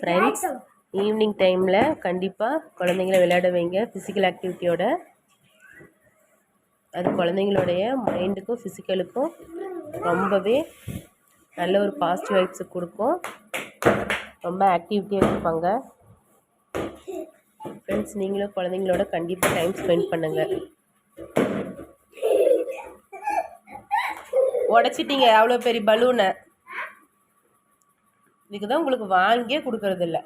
Friends evening டைமில் கண்டிப்பாக குழந்தைங்கள விளையாட வைங்க. ஃபிசிக்கல் ஆக்டிவிட்டியோட அது குழந்தைங்களுடைய மைண்டுக்கும் ஃபிசிக்கலுக்கும் ரொம்பவே நல்ல ஒரு பாசிட்டிவ் வைப்ஸை கொடுக்கும். ரொம்ப ஆக்டிவிட்டியாக இருப்பாங்க. ஃப்ரெண்ட்ஸ் நீங்களும் குழந்தைங்களோட கண்டிப்பாக டைம் ஸ்பெண்ட் பண்ணுங்கள் உடச்சிட்டீங்க அவ்வளோ பெரிய பலூனை இதுக்கு தான் உங்களுக்கு வாங்கியே கொடுக்கறதில்ல.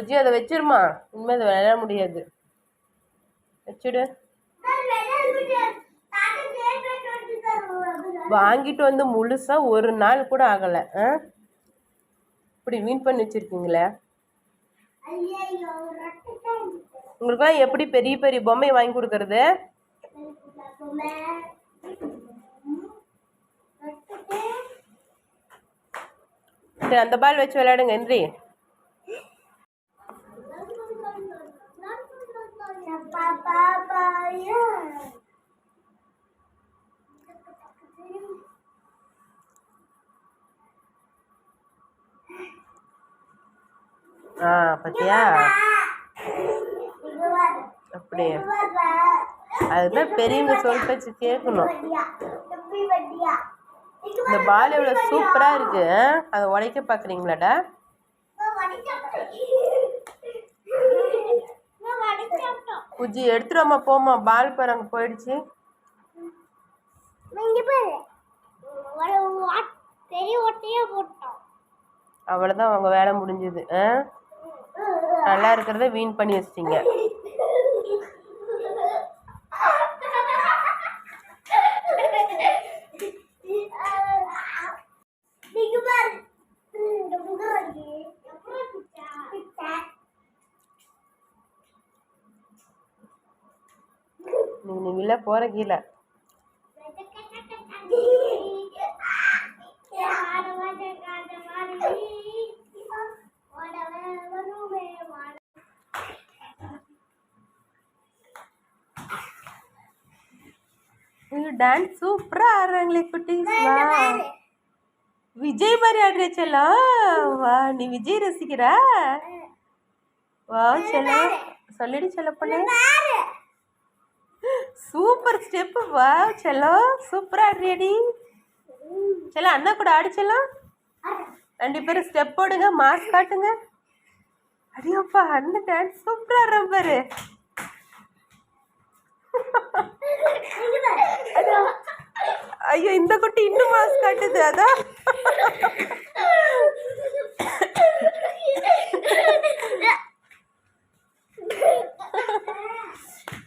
முஜி அதை வச்சிருமா? இனிமேல் அதை விளையாட முடியாது. வச்சுடு. வாங்கிட்டு வந்து முழுசாக ஒரு நாள் கூட ஆகலை. ஆ? இப்படி வீண் பண்ணி வச்சுருக்கீங்களே? உங்களுக்குலாம் எப்படி பெரிய பெரிய பொம்மை வாங்கி கொடுக்கறது? சரி அந்த பால் வச்சு விளையாடுங்க எந்திரி. ஆ பார்த்தியா அப்படி அதுதான் பெரியவங்க சொல் பேச்சு கேட்கணும். இந்த பால் எவ்வளோ சூப்பராக இருக்கு? அதை உடைக்க பார்க்குறீங்களாடா? புஜி எடுத்துருவாமா போமா பால் பாரு அங்கே போயிடுச்சு. அவ்வளோதான் அவங்க வேலை முடிஞ்சுது நல்லா இருக்கிறத வீண் பண்ணி வச்சிட்டீங்க நீங்க பாரு இந்த முகம் இருக்கு எப்படி பிச்சா பிச்சா நீ நீ விழ போகிற கீழே டான்ஸ் சூப்பராக ஆடுறாங்களே குட்டீஸ். வா. விஜய் மாதிரி ஆடுற செல்லம் வா நீ விஜய் ரசிக்கிறா? வா செல்லம் சொல்லிடு செல்ல பொண்ணு வா செல்லோ. சூப்பராக ஆடுறியடி செல்லம் அண்ணா கூட ஆடிச்செல்லாம் ரெண்டு பேரும் ஸ்டெப் போடுங்க மாஸ்க் காட்டுங்க. அடியோப்பா அண்ணன் டான்ஸ் சூப்பராக ஆடுற பாரு. ஐயோ இந்த குட்டி இன்னும் மாஸ்க் காட்டுது அதான்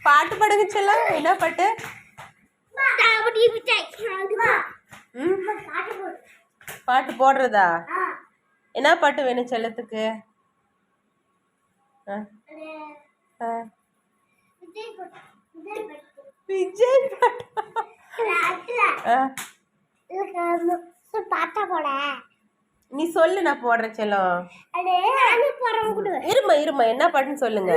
பாட்டு பாடுங்க செல்லம் என்ன பாட்டு? பாட்டு போடுறதா? என்ன பாட்டு வேணும் செல்லத்துக்கு? விஜய் பாட்டு? போட நீ சொல்லு நான் போடுறேன் செல்லம். இருமா இருமா என்ன பாட்டுன்னு சொல்லுங்க.